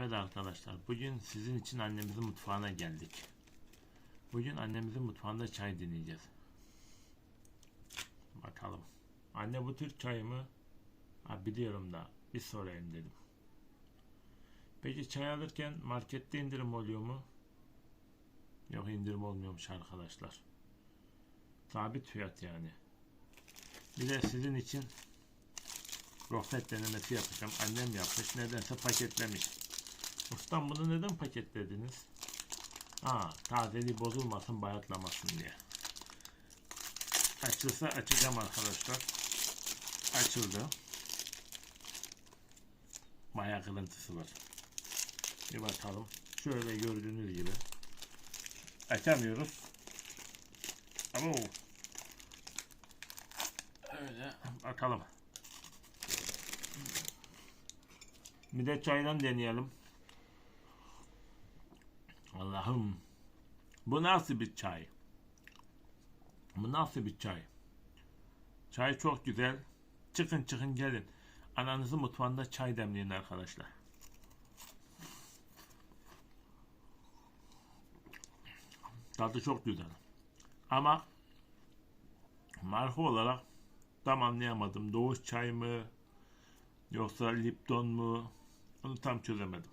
Evet arkadaşlar, bugün sizin için annemizin mutfağına geldik. Bugün annemizin mutfağında çay deneyeceğiz. Bakalım. Anne bu tür çay mı? Ha, biliyorum da bir sorayım dedim. Peki çay alırken markette indirim oluyor mu? Yok indirim olmuyormuş arkadaşlar. Sabit fiyat yani. Bir de sizin için Gofret denemesi yapacağım. Annem yapmış. Nedense paketlemiş. Ustam bunu neden paketlediniz? Aa, tazeliği bozulmasın, bayatlamasın diye. Açılsa açacağım arkadaşlar. Açıldı. Bayağı kırıntısı var. Bir bakalım. Şöyle gördüğünüz gibi. Açamıyoruz. Ama öyle bakalım. Bir de çaydan deneyelim. Allah'ım. Bu nasıl bir çay? Bu nasıl bir çay? Çay çok güzel. Çıkın çıkın gelin. Ananızın mutfağında çay demleyin arkadaşlar. Tadı çok güzel. Ama marka olarak tam anlayamadım. Doğuş çay mı? Yoksa Lipton mu? Onu tam çözemedim.